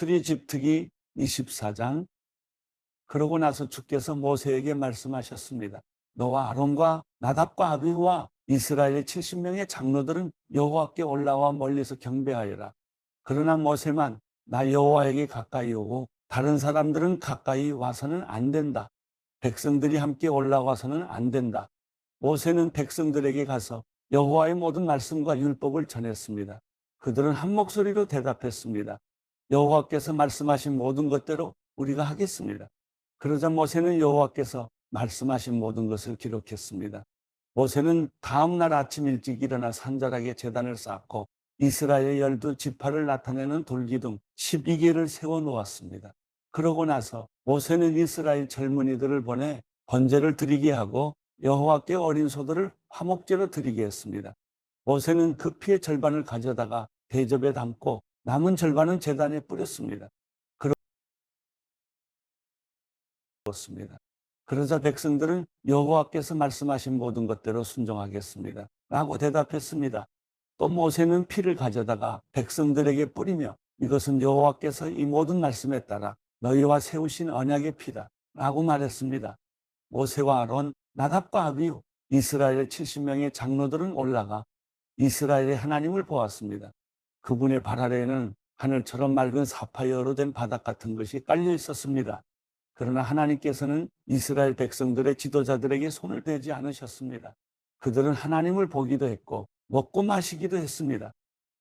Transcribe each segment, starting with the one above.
출애굽특기 24장 그러고 나서 주께서 모세에게 말씀하셨습니다. 너와 아론과 나답과 아비후와 이스라엘의 70명의 장로들은 여호와께 올라와 멀리서 경배하여라. 그러나 모세만 나 여호와에게 가까이 오고 다른 사람들은 가까이 와서는 안 된다. 백성들이 함께 올라와서는 안 된다. 모세는 백성들에게 가서 여호와의 모든 말씀과 율법을 전했습니다. 그들은 한 목소리로 대답했습니다. 여호와께서 말씀하신 모든 것대로 우리가 하겠습니다. 그러자 모세는 여호와께서 말씀하신 모든 것을 기록했습니다. 모세는 다음 날 아침 일찍 일어나 산자락에 재단을 쌓고 이스라엘 열두 지파를 나타내는 돌기둥 12개를 세워 놓았습니다. 그러고 나서 모세는 이스라엘 젊은이들을 보내 번제를 드리게 하고 여호와께 어린 소들을 화목제로 드리게 했습니다. 모세는 그 피의 절반을 가져다가 대접에 담고 남은 절반은 재단에 뿌렸습니다. 그렇습니다. 그러자 백성들은 여호와께서 말씀하신 모든 것대로 순종하겠습니다. 라고 대답했습니다. 또 모세는 피를 가져다가 백성들에게 뿌리며 이것은 여호와께서 이 모든 말씀에 따라 너희와 세우신 언약의 피다. 라고 말했습니다. 모세와 아론, 나답과 아비우, 이스라엘 70명의 장로들은 올라가 이스라엘의 하나님을 보았습니다. 그분의 발 아래에는 하늘처럼 맑은 사파이어로 된 바닥 같은 것이 깔려 있었습니다. 그러나 하나님께서는 이스라엘 백성들의 지도자들에게 손을 대지 않으셨습니다. 그들은 하나님을 보기도 했고 먹고 마시기도 했습니다.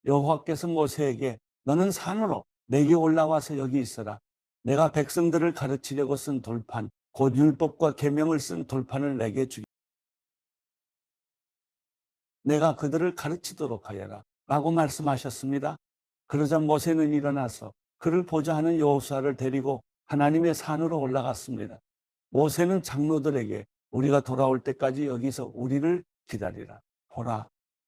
여호와께서 모세에게 너는 산으로 내게 올라와서 여기 있어라. 내가 백성들을 가르치려고 쓴 돌판, 곧 율법과 계명을 쓴 돌판을 내게 주기. 내가 그들을 가르치도록 하여라. 라고 말씀하셨습니다. 그러자 모세는 일어나서 그를 보자 하는 여호수아를 데리고 하나님의 산으로 올라갔습니다. 모세는 장로들에게 우리가 돌아올 때까지 여기서 우리를 기다리라. 보라,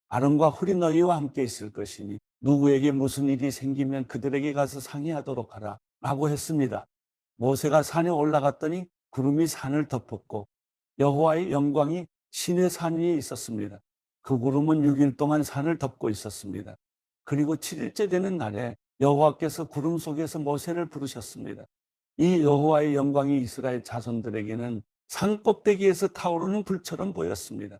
아론과 훌이 너희와 함께 있을 것이니 누구에게 무슨 일이 생기면 그들에게 가서 상의하도록 하라. 라고 했습니다. 모세가 산에 올라갔더니 구름이 산을 덮었고 여호와의 영광이 신의 산 위에 있었습니다. 그 구름은 6일 동안 산을 덮고 있었습니다. 그리고 7일째 되는 날에 여호와께서 구름 속에서 모세를 부르셨습니다. 이 여호와의 영광이 이스라엘 자손들에게는 산 꼭대기에서 타오르는 불처럼 보였습니다.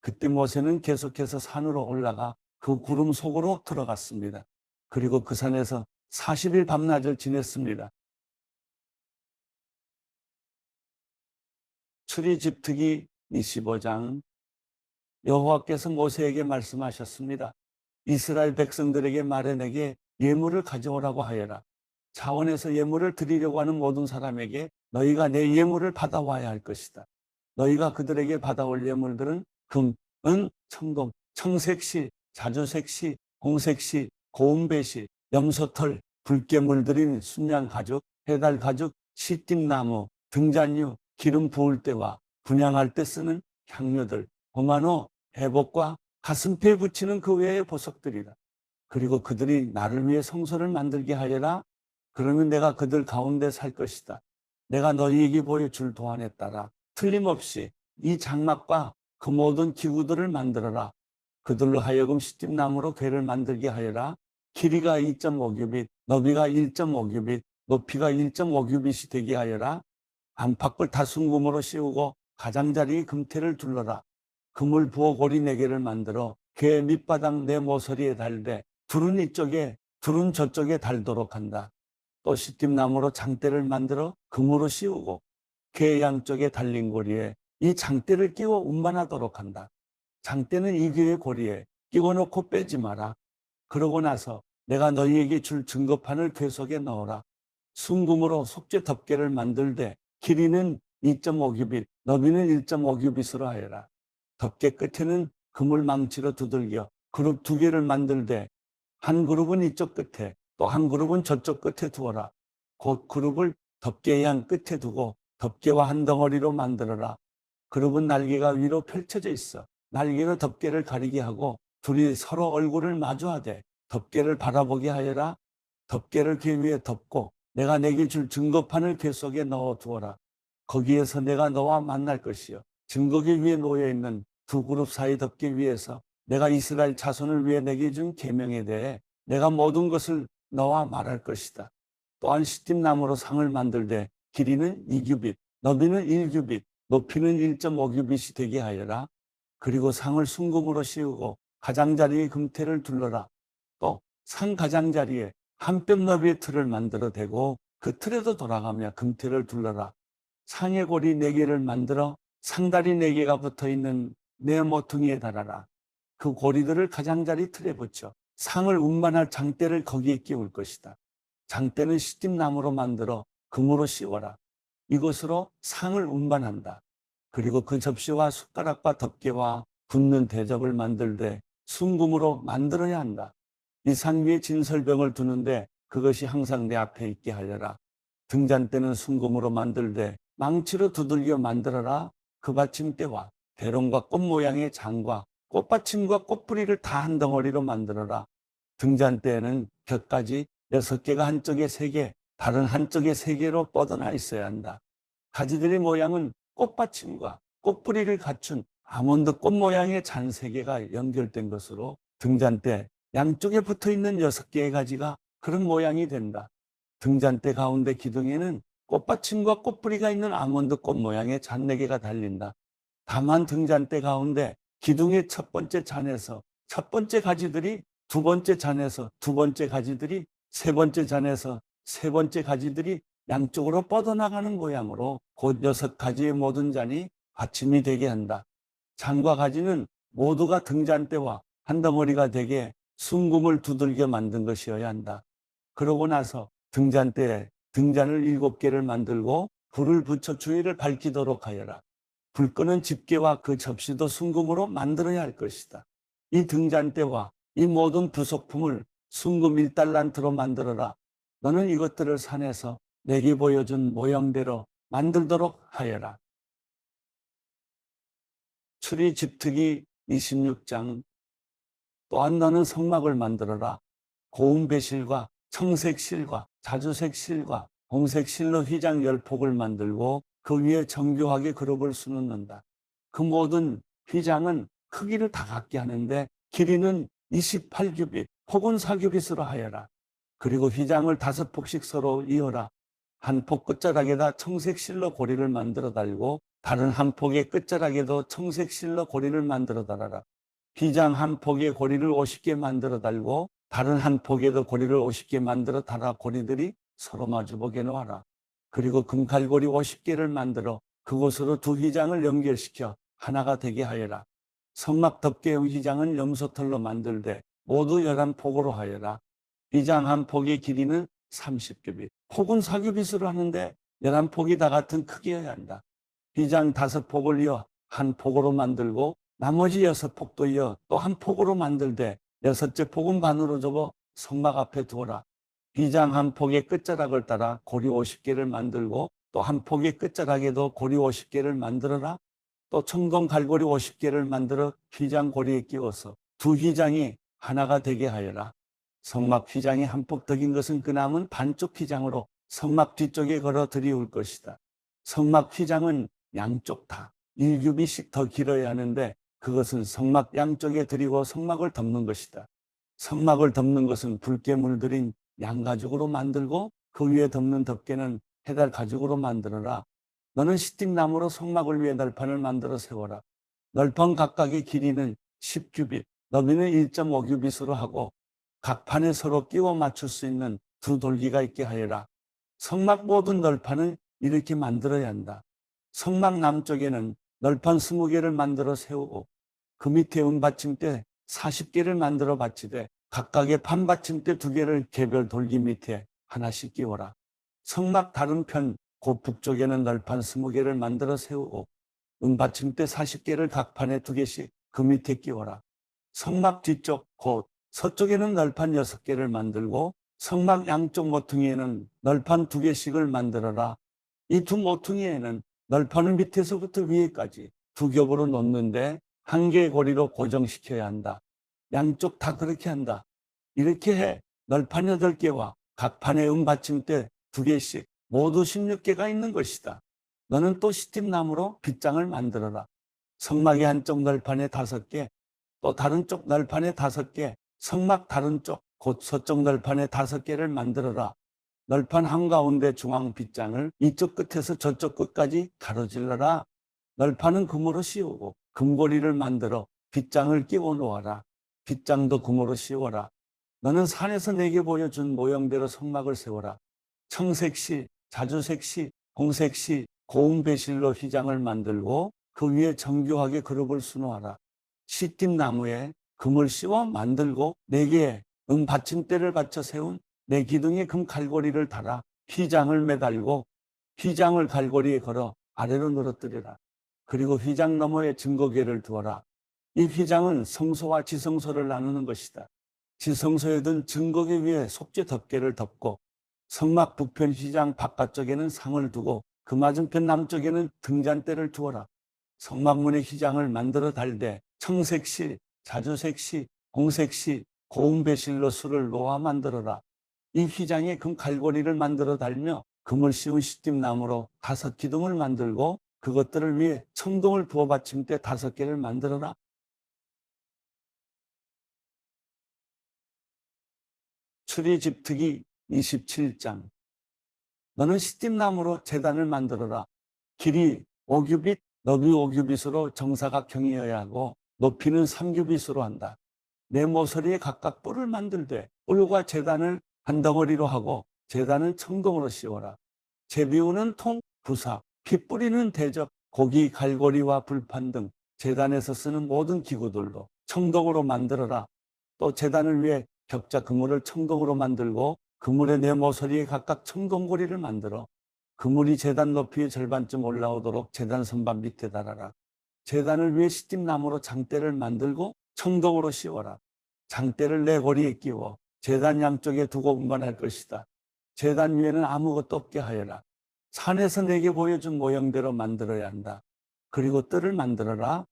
그때 모세는 계속해서 산으로 올라가 그 구름 속으로 들어갔습니다. 그리고 그 산에서 40일 밤낮을 지냈습니다. 출애굽특기 25장 여호와께서 모세에게 말씀하셨습니다. 이스라엘 백성들에게 말해 내게 예물을 가져오라고 하여라. 자원에서 예물을 드리려고 하는 모든 사람에게 너희가 내 예물을 받아와야 할 것이다. 너희가 그들에게 받아올 예물들은 금, 은, 청동, 청색시, 자주색시, 홍색시, 고운배시, 염소털, 붉게 물들인 순양 가죽, 해달 가죽, 시띠나무, 등잔류, 기름 부을 때와 분양할 때 쓰는 향료들, 고마노, 해복과 가슴뼈에 붙이는 그 외의 보석들이다. 그리고 그들이 나를 위해 성소를 만들게 하여라. 그러면 내가 그들 가운데 살 것이다. 내가 너희에게 보여줄 도안에 따라 틀림없이 이 장막과 그 모든 기구들을 만들어라. 그들로 하여금 시집나무로 괴를 만들게 하여라. 길이가 2.5규빗, 너비가 1.5규빗, 높이가 1.5규빗이 되게 하여라. 안팎을 다순금으로 씌우고 가장자리 금태를 둘러라. 금을 부어 고리 네 개를 만들어 괴 밑바닥 내 모서리에 달되 둘은 이쪽에 둘은 저쪽에 달도록 한다. 또 시팀나무로 장대를 만들어 금으로 씌우고 괴 양쪽에 달린 고리에 이 장대를 끼워 운반하도록 한다. 장대는 이 귀의 고리에 끼워 놓고 빼지 마라. 그러고 나서 내가 너희에게 줄 증거판을 괴 속에 넣어라. 순금으로 속죄 덮개를 만들되 길이는 2.5규빗, 너비는 1.5규빗으로 하여라. 덮개 끝에는 그물 망치로 두들겨 그룹 두 개를 만들되 한 그룹은 이쪽 끝에 또 한 그룹은 저쪽 끝에 두어라. 곧 그룹을 덮개의 한 끝에 두고 덮개와 한 덩어리로 만들어라. 그룹은 날개가 위로 펼쳐져 있어. 날개로 덮개를 가리게 하고 둘이 서로 얼굴을 마주하되 덮개를 바라보게 하여라. 덮개를 궤 위에 덮고 내가 내게 줄 증거판을 궤 속에 넣어 두어라. 거기에서 내가 너와 만날 것이요. 증거기 위에 놓여 있는 두 그룹 사이 덮개 위에서 내가 이스라엘 자손을 위해 내게 준 계명에 대해 내가 모든 것을 너와 말할 것이다. 또한 시팀나무로 상을 만들되 길이는 2규빗, 너비는 1규빗, 높이는 1.5규빗이 되게 하여라. 그리고 상을 순금으로 씌우고 가장자리에 금태를 둘러라. 또 상 가장자리에 한 뼘 너비의 틀을 만들어 대고 그 틀에도 돌아가며 금태를 둘러라. 상의 고리 네 개를 만들어 상다리 네 개가 붙어 있는 네 모퉁이에 달아라. 그 고리들을 가장자리 틀에 붙여 상을 운반할 장대를 거기에 끼울 것이다. 장대는 시팀나무로 만들어 금으로 씌워라. 이것으로 상을 운반한다. 그리고 그 접시와 숟가락과 덮개와 붓는 대접을 만들되 순금으로 만들어야 한다. 이 상 위에 진설병을 두는데 그것이 항상 내 앞에 있게 하여라. 등잔대는 순금으로 만들되 망치로 두들겨 만들어라. 그 받침대와 대롱과 꽃 모양의 장과 꽃받침과 꽃뿌리를 다 한 덩어리로 만들어라. 등잔대에는 곁까지 여섯 개가 한쪽에 세 개, 다른 한쪽에 세 개로 뻗어나 있어야 한다. 가지들의 모양은 꽃받침과 꽃뿌리를 갖춘 아몬드 꽃 모양의 잔 세 개가 연결된 것으로 등잔대 양쪽에 붙어 있는 여섯 개의 가지가 그런 모양이 된다. 등잔대 가운데 기둥에는 꽃받침과 꽃뿌리가 있는 아몬드 꽃 모양의 잔 네 개가 달린다. 다만 등잔대 가운데 기둥의 첫 번째 잔에서 첫 번째 가지들이 두 번째 잔에서 두 번째 가지들이 세 번째 잔에서 세 번째 가지들이 양쪽으로 뻗어나가는 모양으로 곧 여섯 가지의 모든 잔이 받침이 되게 한다. 잔과 가지는 모두가 등잔대와 한 덩어리가 되게 순금을 두들겨 만든 것이어야 한다. 그러고 나서 등잔대에 등잔을 일곱 개를 만들고 불을 붙여 주위를 밝히도록 하여라. 불 끄는 집게와 그 접시도 순금으로 만들어야 할 것이다. 이 등잔대와 이 모든 부속품을 순금 1달란트로 만들어라. 너는 이것들을 산에서 내게 보여준 모형대로 만들도록 하여라. 출이 집특이 26장 또한 너는 성막을 만들어라. 고운 배실과 청색 실과 자주색 실과红색 실로 휘장 열 폭을 만들고 그 위에 정교하게 그룹을 수놓는다. 그 모든 휘장은 크기를 다 같게 하는데 길이는 28규빗 혹은 4규빗으로 하여라. 그리고 휘장을 다섯 폭씩 서로 이어라. 한 폭 끝자락에다 청색 실로 고리를 만들어 달고 다른 한 폭의 끝자락에도 청색 실로 고리를 만들어 달아라. 휘장 한 폭에 고리를 50개 만들어 달고 다른 한 폭에도 고리를 50개 만들어 달아 고리들이 서로 마주보게 놓아라. 그리고 금칼고리 50개를 만들어 그곳으로 두 휘장을 연결시켜 하나가 되게 하여라. 성막 덮개의 휘장은 염소털로 만들되 모두 11폭으로 하여라. 휘장 한 폭의 길이는 30규빗, 폭은 4규빗으로 하는데 11폭이 다 같은 크기여야 한다. 휘장 다섯 폭을 이어 한 폭으로 만들고 나머지 여섯 폭도 이어 또 한 폭으로 만들되 여섯째 폭은 반으로 접어 성막 앞에 두어라. 휘장 한 폭의 끝자락을 따라 고리 50개를 만들고 또 한 폭의 끝자락에도 고리 50개를 만들어라. 또 청동 갈고리 50개를 만들어 휘장 고리에 끼워서 두 휘장이 하나가 되게 하여라. 성막 휘장이 한폭더긴 것은 그 남은 반쪽 휘장으로 성막 뒤쪽에 걸어 들이올 것이다. 성막 휘장은 양쪽 다 1규빗씩 더 길어야 하는데 그것은 성막 양쪽에 들이고 성막을 덮는 것이다. 성막을 덮는 것은 붉게 물들인 양가죽으로 만들고 그 위에 덮는 덮개는 해달 가죽으로 만들어라. 너는 시틱나무로 성막을 위해 널판을 만들어 세워라. 널판 각각의 길이는 10규빗, 너비는 1.5규빗으로 하고 각 판에 서로 끼워 맞출 수 있는 두 돌기가 있게 하여라. 성막 모든 널판은 이렇게 만들어야 한다. 성막 남쪽에는 널판 20개를 만들어 세우고 그 밑에 은받침대 40개를 만들어 받치되 각각의 판받침대 두 개를 개별 돌기 밑에 하나씩 끼워라. 성막 다른 편, 곧 북쪽에는 널판 20개를 만들어 세우고 은받침대 40개를 각 판에 두 개씩 그 밑에 끼워라. 성막 뒤쪽, 곧 서쪽에는 널판 6개를 만들고 성막 양쪽 모퉁이에는 널판 두 개씩을 만들어라. 이 두 모퉁이에는 널판을 밑에서부터 위에까지 두 겹으로 놓는데 한 개의 고리로 고정시켜야 한다. 양쪽 다 그렇게 한다. 이렇게 해 널판 8개와 각 판에 음받침대 두 개씩 모두 16개가 있는 것이다. 너는 또 시팀나무로 빗장을 만들어라. 성막의 한쪽 널판에 다섯 개, 또 다른 쪽 널판에 다섯 개, 성막 다른 쪽, 곧 서쪽 널판에 다섯 개를 만들어라. 널판 한가운데 중앙 빗장을 이쪽 끝에서 저쪽 끝까지 가로질러라. 널판은 금으로 씌우고 금고리를 만들어 빗장을 끼워 놓아라. 빗장도 금으로 씌워라. 너는 산에서 내게 보여준 모형대로 성막을 세워라. 청색시, 자주색시, 홍색시, 고운 배실로 휘장을 만들고 그 위에 정교하게 그룹을 수놓아라. 시띠나무에 금을 씌워 만들고 네 개의 은 받침대를 받쳐 세운 내 기둥에 금 갈고리를 달아 휘장을 매달고 휘장을 갈고리에 걸어 아래로 늘어뜨리라. 그리고 휘장 너머에 증거계를 두어라. 이 휘장은 성소와 지성소를 나누는 것이다. 지성소에 든 증거계 위에 속죄 덮개를 덮고 성막 북편 휘장 바깥쪽에는 상을 두고 그 맞은편 남쪽에는 등잔대를 두어라. 성막문의 휘장을 만들어 달되 청색시, 자주색시, 홍색시, 고운 배실로 술을 놓아 만들어라. 이 휘장에 금 갈고리를 만들어 달며 금을 씌운 시띠나무로 다섯 기둥을 만들고 그것들을 위해 청동을 부어 받침대 다섯 개를 만들어라. 출애집특기 27장 너는 시띠나무로 재단을 만들어라. 길이 5규빗, 너비 5규빗으로 정사각형이어야 하고 높이는 3규빗으로 한다. 내 모서리에 각각 뿔을 만들되 뿔과 재단을 한 덩어리로 하고 재단은 청동으로 씌워라. 제비우는 통, 부사, 핏뿌리는 대접, 고기, 갈고리와 불판 등 재단에서 쓰는 모든 기구들로 청동으로 만들어라. 또 재단을 위해 격자 그물을 청동으로 만들고 그물의 네 모서리에 각각 청동고리를 만들어 그물이 재단 높이의 절반쯤 올라오도록 재단 선반 밑에 달아라. 재단을 위해 시집나무로 장대를 만들고 청동으로 씌워라. 장대를 네 고리에 끼워 재단 양쪽에 두고 운반할 것이다. 재단 위에는 아무것도 없게 하여라. 산에서 내게 보여준 모형대로 만들어야 한다. 그리고 뜰을 만들어라.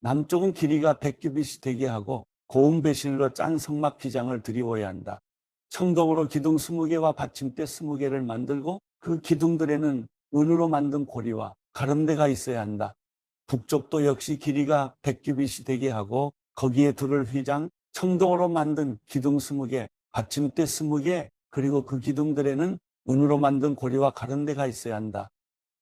남쪽은 길이가 백규빗이 되게 하고 고운 배실로 짠 성막 기장을 드리워야 한다. 청동으로 기둥 20개와 받침대 20개를 만들고 그 기둥들에는 은으로 만든 고리와 가름대가 있어야 한다. 북쪽도 역시 길이가 백규빗이 되게 하고 거기에 둘을 휘장, 청동으로 만든 기둥 20개, 받침대 20개, 그리고 그 기둥들에는 은으로 만든 고리와 가름대가 있어야 한다.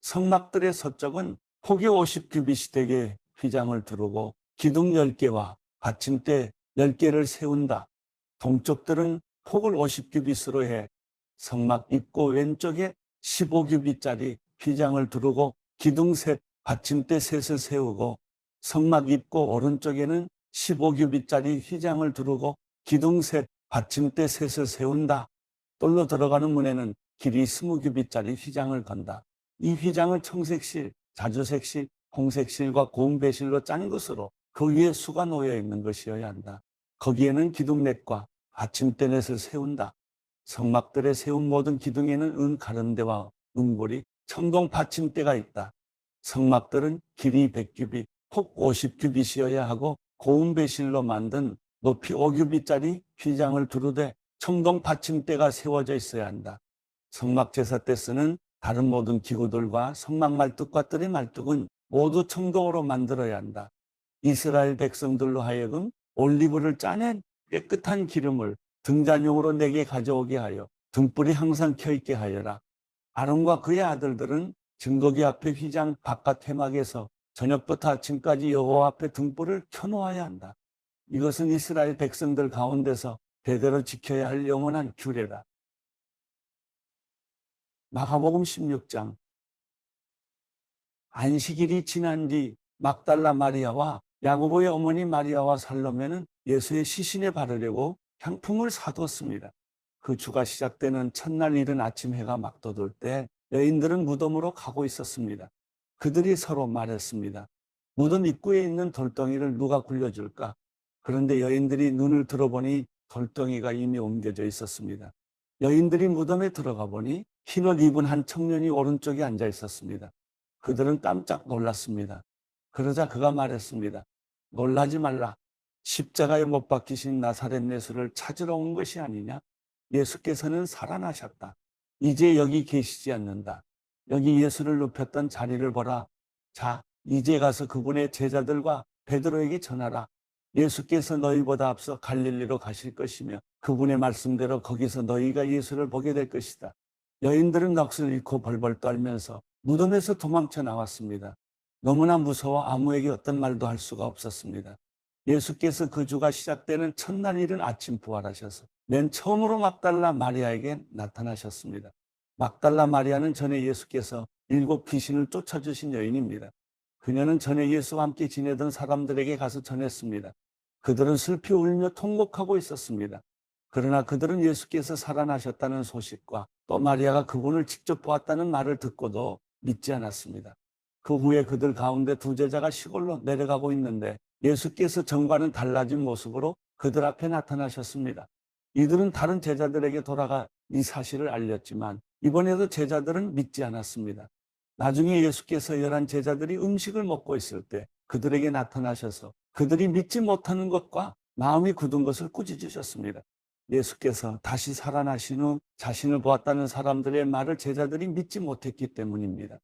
성막들의 서쪽은 폭이 50규빗이 되게 휘장을 두르고 기둥 10개와 받침대 10개를 세운다. 동쪽들은 폭을 50규빗으로 해 성막 입구 왼쪽에 15규빗짜리 휘장을 두르고 기둥 셋, 받침대 셋을 세우고 성막 입구 오른쪽에는 15규빗짜리 휘장을 두르고 기둥 셋, 받침대 셋을 세운다. 똘로 들어가는 문에는 길이 20규빗짜리 휘장을 건다. 이 휘장을 청색실, 자주색실, 홍색실과 고운 배실로 짠 것으로 그 위에 수가 놓여 있는 것이어야 한다. 거기에는 기둥넷과 받침대 넷을 세운다. 성막들에 세운 모든 기둥에는 은 가른대와 은고리, 청동 받침대가 있다. 성막들은 길이 100규빗, 폭 50규빗이어야 하고 고운 배실로 만든 높이 5규빗짜리 휘장을 두르되 청동 받침대가 세워져 있어야 한다. 성막 제사 때 쓰는 다른 모든 기구들과 성막 말뚝과 뜰의 말뚝은 모두 청동으로 만들어야 한다. 이스라엘 백성들로 하여금 올리브를 짜낸 깨끗한 기름을 등잔용으로 내게 가져오게 하여 등불이 항상 켜있게 하여라. 아론과 그의 아들들은 증거기 앞에 휘장 바깥 회막에서 저녁부터 아침까지 여호와 앞에 등불을 켜놓아야 한다. 이것은 이스라엘 백성들 가운데서 대대로 지켜야 할 영원한 규례다. 마가복음 16장 안식일이 지난 뒤 막달라 마리아와 야고보의 어머니 마리아와 살로메는 예수의 시신에 바르려고 향품을 사두었습니다. 그 주가 시작되는 첫날 이른 아침 해가 막 돋을 때 여인들은 무덤으로 가고 있었습니다. 그들이 서로 말했습니다. 무덤 입구에 있는 돌덩이를 누가 굴려줄까? 그런데 여인들이 눈을 들어보니 돌덩이가 이미 옮겨져 있었습니다. 여인들이 무덤에 들어가 보니 흰옷 입은 한 청년이 오른쪽에 앉아 있었습니다. 그들은 깜짝 놀랐습니다. 그러자 그가 말했습니다. 놀라지 말라. 십자가에 못 박히신 나사렛 예수를 찾으러 온 것이 아니냐? 예수께서는 살아나셨다. 이제 여기 계시지 않는다. 여기 예수를 눕혔던 자리를 보라. 자, 이제 가서 그분의 제자들과 베드로에게 전하라. 예수께서 너희보다 앞서 갈릴리로 가실 것이며 그분의 말씀대로 거기서 너희가 예수를 보게 될 것이다. 여인들은 넋을 잃고 벌벌 떨면서 무덤에서 도망쳐 나왔습니다. 너무나 무서워 아무에게 어떤 말도 할 수가 없었습니다. 예수께서 그 주가 시작되는 첫날 일은 아침 부활하셔서 맨 처음으로 막달라 마리아에게 나타나셨습니다. 막달라 마리아는 전에 예수께서 일곱 귀신을 쫓아주신 여인입니다. 그녀는 전에 예수와 함께 지내던 사람들에게 가서 전했습니다. 그들은 슬피 울며 통곡하고 있었습니다. 그러나 그들은 예수께서 살아나셨다는 소식과 또 마리아가 그분을 직접 보았다는 말을 듣고도 믿지 않았습니다. 그 후에 그들 가운데 두 제자가 시골로 내려가고 있는데 예수께서 전과는 달라진 모습으로 그들 앞에 나타나셨습니다. 이들은 다른 제자들에게 돌아가 이 사실을 알렸지만 이번에도 제자들은 믿지 않았습니다. 나중에 예수께서 열한 제자들이 음식을 먹고 있을 때 그들에게 나타나셔서 그들이 믿지 못하는 것과 마음이 굳은 것을 꾸짖으셨습니다. 예수께서 다시 살아나신 후 자신을 보았다는 사람들의 말을 제자들이 믿지 못했기 때문입니다.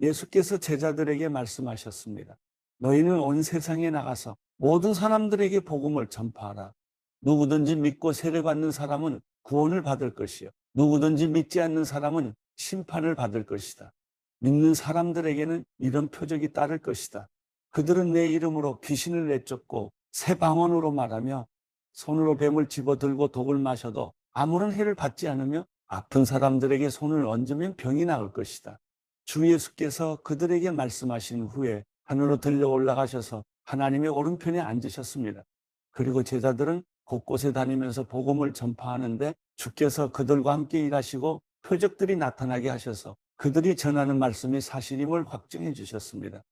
예수께서 제자들에게 말씀하셨습니다. 너희는 온 세상에 나가서 모든 사람들에게 복음을 전파하라. 누구든지 믿고 세례받는 사람은 구원을 받을 것이요. 누구든지 믿지 않는 사람은 심판을 받을 것이다. 믿는 사람들에게는 이런 표적이 따를 것이다. 그들은 내 이름으로 귀신을 내쫓고 새 방언으로 말하며 손으로 뱀을 집어들고 독을 마셔도 아무런 해를 받지 않으며 아픈 사람들에게 손을 얹으면 병이 나을 것이다. 주 예수께서 그들에게 말씀하신 후에 하늘로 들려 올라가셔서 하나님의 오른편에 앉으셨습니다. 그리고 제자들은 곳곳에 다니면서 복음을 전파하는데 주께서 그들과 함께 일하시고 표적들이 나타나게 하셔서 그들이 전하는 말씀이 사실임을 확증해 주셨습니다.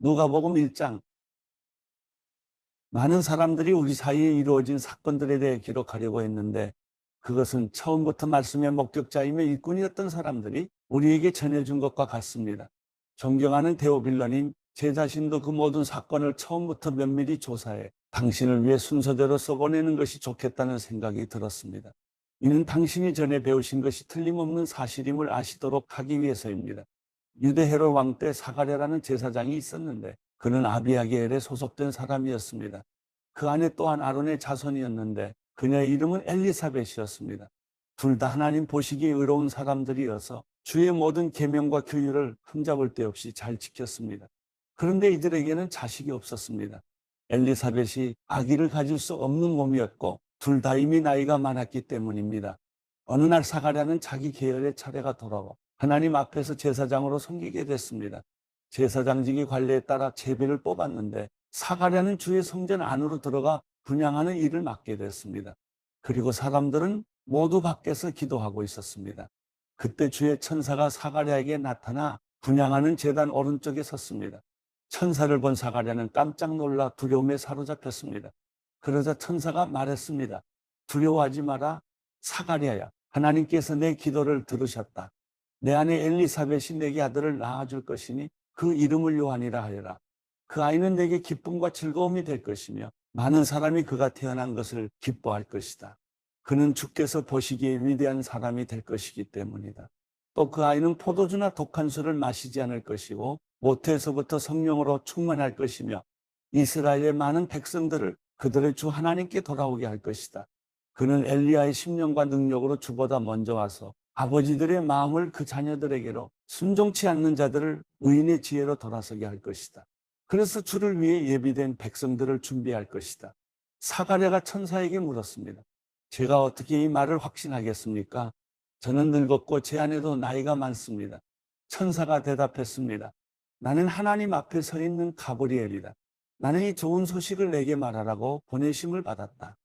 누가복음 1장 많은 사람들이 우리 사이에 이루어진 사건들에 대해 기록하려고 했는데 그것은 처음부터 말씀의 목격자이며 일꾼이었던 사람들이 우리에게 전해준 것과 같습니다. 존경하는 데오빌러님, 제 자신도 그 모든 사건을 처음부터 면밀히 조사해 당신을 위해 순서대로 써보내는 것이 좋겠다는 생각이 들었습니다. 이는 당신이 전에 배우신 것이 틀림없는 사실임을 아시도록 하기 위해서입니다. 유대 헤롯 왕때 사가랴라는 제사장이 있었는데 그는 아비아게엘에 소속된 사람이었습니다. 그 안에 또한 아론의 자손이었는데 그녀의 이름은 엘리사벳이었습니다. 둘 다 하나님 보시기에 의로운 사람들이어서 주의 모든 계명과 규율을 흠잡을 데 없이 잘 지켰습니다. 그런데 이들에게는 자식이 없었습니다. 엘리사벳이 아기를 가질 수 없는 몸이었고 둘 다 이미 나이가 많았기 때문입니다. 어느 날 사가랴는 자기 계열의 차례가 돌아와 하나님 앞에서 제사장으로 섬기게 됐습니다. 제사장직의 관례에 따라 제비를 뽑았는데 사가랴는 주의 성전 안으로 들어가 분양하는 일을 맡게 됐습니다. 그리고 사람들은 모두 밖에서 기도하고 있었습니다. 그때 주의 천사가 사가랴에게 나타나 분양하는 재단 오른쪽에 섰습니다. 천사를 본 사가랴는 깜짝 놀라 두려움에 사로잡혔습니다. 그러자 천사가 말했습니다. 두려워하지 마라. 사가랴야. 하나님께서 내 기도를 들으셨다. 내 아내 엘리사벳이 내게 아들을 낳아줄 것이니 그 이름을 요한이라 하여라. 그 아이는 내게 기쁨과 즐거움이 될 것이며 많은 사람이 그가 태어난 것을 기뻐할 것이다. 그는 주께서 보시기에 위대한 사람이 될 것이기 때문이다. 또 그 아이는 포도주나 독한 술을 마시지 않을 것이고 모태에서부터 성령으로 충만할 것이며 이스라엘의 많은 백성들을 그들의 주 하나님께 돌아오게 할 것이다. 그는 엘리야의 심령과 능력으로 주보다 먼저 와서 아버지들의 마음을 그 자녀들에게로 순종치 않는 자들을 의인의 지혜로 돌아서게 할 것이다. 그래서 주를 위해 예비된 백성들을 준비할 것이다. 사가랴가 천사에게 물었습니다. 제가 어떻게 이 말을 확신하겠습니까? 저는 늙었고 제 안에도 나이가 많습니다. 천사가 대답했습니다. 나는 하나님 앞에 서 있는 가브리엘이다. 나는 이 좋은 소식을 내게 말하라고 보내심을 받았다.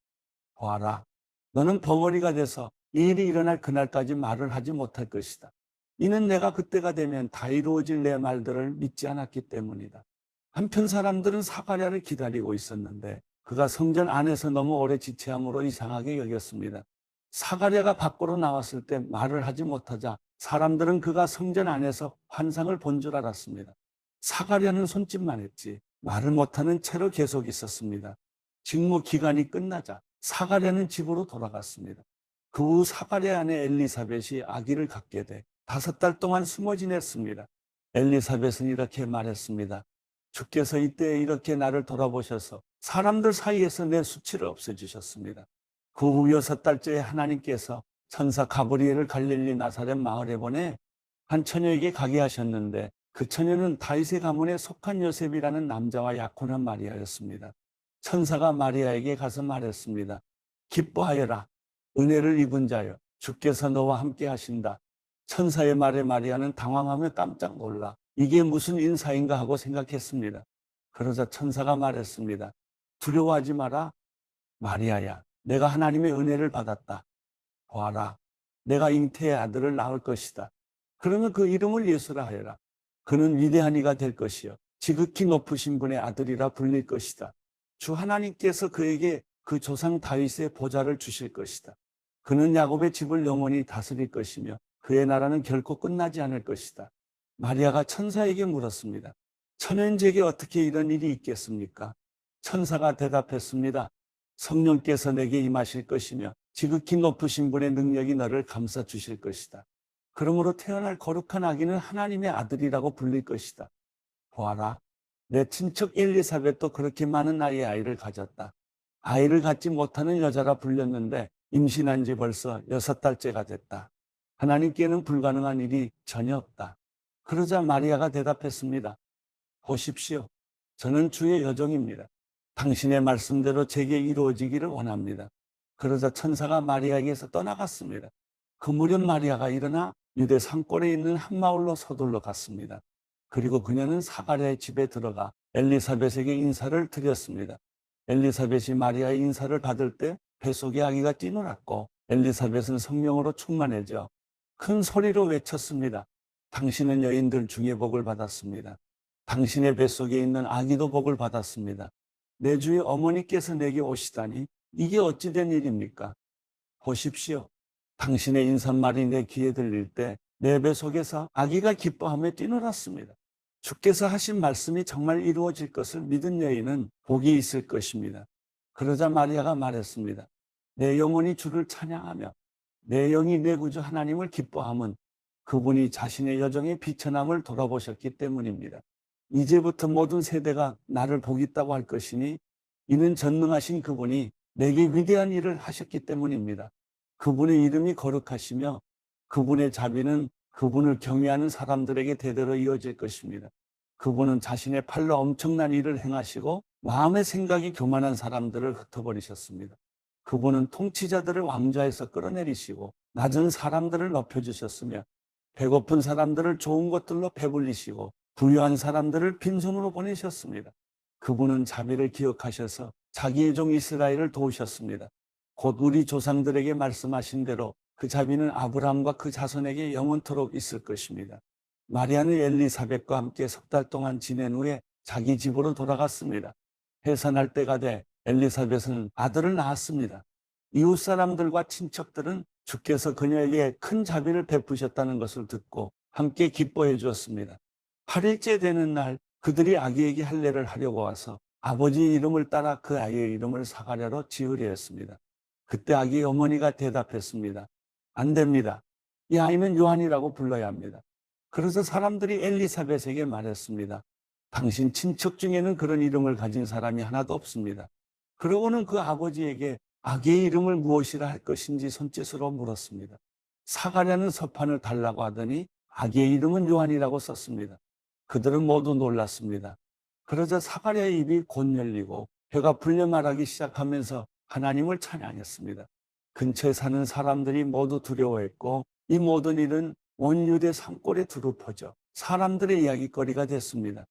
보아라. 너는 벙어리가 돼서 이 일이 일어날 그날까지 말을 하지 못할 것이다. 이는 내가 그때가 되면 다 이루어질 내 말들을 믿지 않았기 때문이다. 한편 사람들은 사가랴를 기다리고 있었는데 그가 성전 안에서 너무 오래 지체함으로 이상하게 여겼습니다. 사가랴가 밖으로 나왔을 때 말을 하지 못하자 사람들은 그가 성전 안에서 환상을 본 줄 알았습니다. 사가랴는 손짓만 했지 말을 못하는 채로 계속 있었습니다. 직무 기간이 끝나자 사가랴는 집으로 돌아갔습니다. 그 후 사가랴 안에 엘리사벳이 아기를 갖게 돼 다섯 달 동안 숨어 지냈습니다. 엘리사벳은 이렇게 말했습니다. 주께서 이때 이렇게 나를 돌아보셔서 사람들 사이에서 내 수치를 없애주셨습니다. 그 후 여섯 달째에 하나님께서 천사 가브리엘을 갈릴리 나사렛 마을에 보내 한 처녀에게 가게 하셨는데 그 처녀는 다윗의 가문에 속한 요셉이라는 남자와 약혼한 마리아였습니다. 천사가 마리아에게 가서 말했습니다. 기뻐하여라. 은혜를 입은 자여. 주께서 너와 함께 하신다. 천사의 말에 마리아는 당황하며 깜짝 놀라. 이게 무슨 인사인가 하고 생각했습니다. 그러자 천사가 말했습니다. 두려워하지 마라. 마리아야. 내가 하나님의 은혜를 받았다. 보아라. 내가 잉태의 아들을 낳을 것이다. 그러면 그 이름을 예수라 하여라. 그는 위대한 이가 될 것이요. 지극히 높으신 분의 아들이라 불릴 것이다. 주 하나님께서 그에게 그 조상 다윗의 보좌를 주실 것이다. 그는 야곱의 집을 영원히 다스릴 것이며 그의 나라는 결코 끝나지 않을 것이다. 마리아가 천사에게 물었습니다. 천연제게 어떻게 이런 일이 있겠습니까? 천사가 대답했습니다. 성령께서 내게 임하실 것이며 지극히 높으신 분의 능력이 너를 감싸 주실 것이다. 그러므로 태어날 거룩한 아기는 하나님의 아들이라고 불릴 것이다. 보아라, 내 친척 엘리사벳도 그렇게 많은 나이의 아이를 가졌다. 아이를 갖지 못하는 여자라 불렸는데 임신한 지 벌써 여섯 달째가 됐다. 하나님께는 불가능한 일이 전혀 없다. 그러자 마리아가 대답했습니다. 보십시오. 저는 주의 여종입니다. 당신의 말씀대로 제게 이루어지기를 원합니다. 그러자 천사가 마리아에게서 떠나갔습니다. 그 무렵 마리아가 일어나 유대 산골에 있는 한 마을로 서둘러 갔습니다. 그리고 그녀는 사가랴의 집에 들어가 엘리사벳에게 인사를 드렸습니다. 엘리사벳이 마리아의 인사를 받을 때 뱃속에 아기가 뛰놀았고 엘리사벳은 성령으로 충만해져 큰 소리로 외쳤습니다. 당신은 여인들 중에 복을 받았습니다. 당신의 뱃속에 있는 아기도 복을 받았습니다. 내 주의 어머니께서 내게 오시다니 이게 어찌 된 일입니까? 보십시오. 당신의 인사말이 내 귀에 들릴 때 내 뱃속에서 아기가 기뻐하며 뛰놀았습니다. 주께서 하신 말씀이 정말 이루어질 것을 믿은 여인은 복이 있을 것입니다. 그러자 마리아가 말했습니다. 내 영혼이 주를 찬양하며 내 영이 내 구주 하나님을 기뻐함은 그분이 자신의 여정의 비천함을 돌아보셨기 때문입니다. 이제부터 모든 세대가 나를 복있다고 할 것이니 이는 전능하신 그분이 내게 위대한 일을 하셨기 때문입니다. 그분의 이름이 거룩하시며 그분의 자비는 그분을 경외하는 사람들에게 대대로 이어질 것입니다. 그분은 자신의 팔로 엄청난 일을 행하시고 마음의 생각이 교만한 사람들을 흩어버리셨습니다. 그분은 통치자들을 왕좌에서 끌어내리시고 낮은 사람들을 높여주셨으며 배고픈 사람들을 좋은 것들로 배불리시고 부유한 사람들을 빈손으로 보내셨습니다. 그분은 자비를 기억하셔서 자기의 종 이스라엘을 도우셨습니다. 곧 우리 조상들에게 말씀하신 대로 그 자비는 아브라함과 그 자손에게 영원토록 있을 것입니다. 마리아는 엘리사벳과 함께 석 달 동안 지낸 후에 자기 집으로 돌아갔습니다. 해산할 때가 돼 엘리사벳은 아들을 낳았습니다. 이웃 사람들과 친척들은 주께서 그녀에게 큰 자비를 베푸셨다는 것을 듣고 함께 기뻐해 주었습니다. 8일째 되는 날 그들이 아기에게 할례를 하려고 와서 아버지 이름을 따라 그 아이의 이름을 사가랴로 지으려 했습니다. 그때 아기의 어머니가 대답했습니다. 안 됩니다. 이 아이는 요한이라고 불러야 합니다. 그래서 사람들이 엘리사벳에게 말했습니다. 당신 친척 중에는 그런 이름을 가진 사람이 하나도 없습니다. 그러고는 그 아버지에게 아기의 이름을 무엇이라 할 것인지 손짓으로 물었습니다. 사가랴는 서판을 달라고 하더니 아기의 이름은 요한이라고 썼습니다. 그들은 모두 놀랐습니다. 그러자 사가랴의 입이 곧 열리고 혀가 불려 말하기 시작하면서 하나님을 찬양했습니다. 근처에 사는 사람들이 모두 두려워했고 이 모든 일은 온 유대 산골에 두루 퍼져 사람들의 이야기거리가 됐습니다.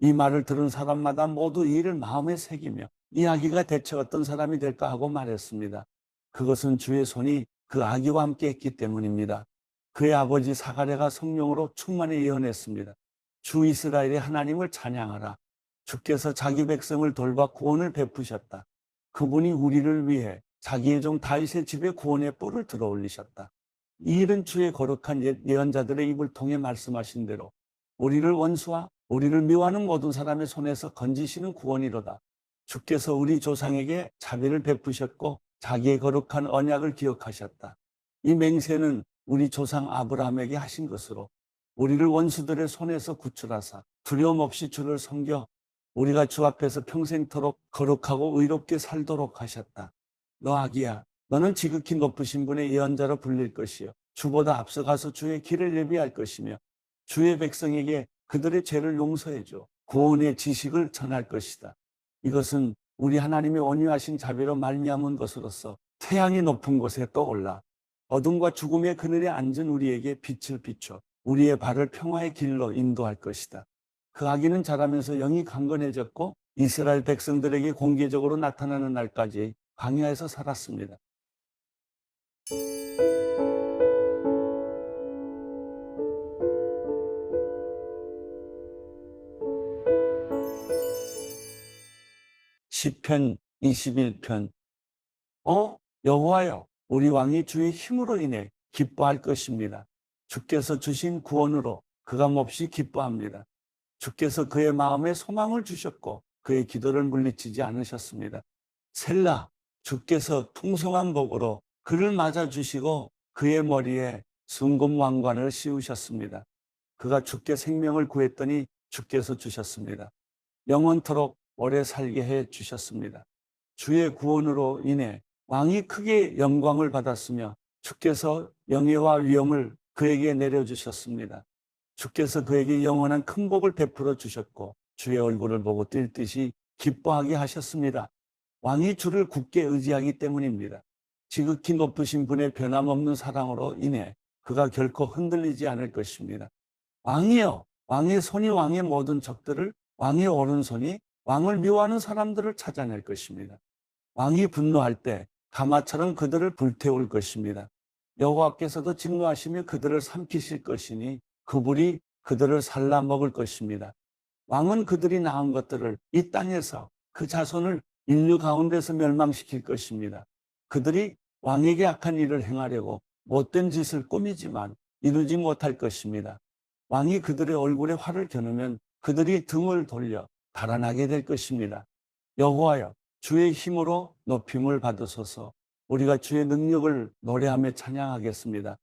이 말을 들은 사람마다 모두 이를 마음에 새기며 이 아기가 대체 어떤 사람이 될까 하고 말했습니다. 그것은 주의 손이 그 아기와 함께 했기 때문입니다. 그의 아버지 사가랴가 성령으로 충만히 예언했습니다. 주 이스라엘의 하나님을 찬양하라. 주께서 자기 백성을 돌봐 구원을 베푸셨다. 그분이 우리를 위해 자기의 종 다윗의 집에 구원의 뿔을 들어 올리셨다. 이 일은 주의 거룩한 예- 예언자들의 입을 통해 말씀하신 대로 우리를 원수와 우리를 미워하는 모든 사람의 손에서 건지시는 구원이로다. 주께서 우리 조상에게 자비를 베푸셨고 자기의 거룩한 언약을 기억하셨다. 이 맹세는 우리 조상 아브라함에게 하신 것으로 우리를 원수들의 손에서 구출하사 두려움 없이 주를 섬겨 우리가 주 앞에서 평생토록 거룩하고 의롭게 살도록 하셨다. 너 아기야, 너는 지극히 높으신 분의 예언자로 불릴 것이요 주보다 앞서가서 주의 길을 예비할 것이며 주의 백성에게 그들의 죄를 용서해 줘 구원의 지식을 전할 것이다. 이것은 우리 하나님의 온유하신 자비로 말미암은 것으로서 태양이 높은 곳에 떠올라 어둠과 죽음의 그늘에 앉은 우리에게 빛을 비춰 우리의 발을 평화의 길로 인도할 것이다. 그 아기는 자라면서 영이 강건해졌고 이스라엘 백성들에게 공개적으로 나타나는 날까지 광야에서 살았습니다. 시편 21편 어 여호와여 우리 왕이 주의 힘으로 인해 기뻐할 것입니다. 주께서 주신 구원으로 그감 없이 기뻐합니다. 주께서 그의 마음에 소망을 주셨고 그의 기도를 물리치지 않으셨습니다. 셀라 주께서 풍성한 복으로 그를 맞아 주시고 그의 머리에 순금 왕관을 씌우셨습니다. 그가 주께 생명을 구했더니 주께서 주셨습니다. 영원토록 오래 살게 해 주셨습니다. 주의 구원으로 인해 왕이 크게 영광을 받았으며 주께서 영예와 위엄을 그에게 내려주셨습니다. 주께서 그에게 영원한 큰 복을 베풀어 주셨고 주의 얼굴을 보고 뛸 듯이 기뻐하게 하셨습니다. 왕이 주를 굳게 의지하기 때문입니다. 지극히 높으신 분의 변함없는 사랑으로 인해 그가 결코 흔들리지 않을 것입니다. 왕이여, 왕의 손이 왕의 모든 적들을 왕의 오른손이 왕을 미워하는 사람들을 찾아낼 것입니다. 왕이 분노할 때 가마처럼 그들을 불태울 것입니다. 여호와께서도 진노하시며 그들을 삼키실 것이니 그 불이 그들을 살라 먹을 것입니다. 왕은 그들이 낳은 것들을 이 땅에서 그 자손을 인류 가운데서 멸망시킬 것입니다. 그들이 왕에게 악한 일을 행하려고 못된 짓을 꾸미지만 이루지 못할 것입니다. 왕이 그들의 얼굴에 활을 겨누면 그들이 등을 돌려 달아나게 될 것입니다. 여호와여 주의 힘으로 높임을 받으소서 우리가 주의 능력을 노래하며 찬양하겠습니다.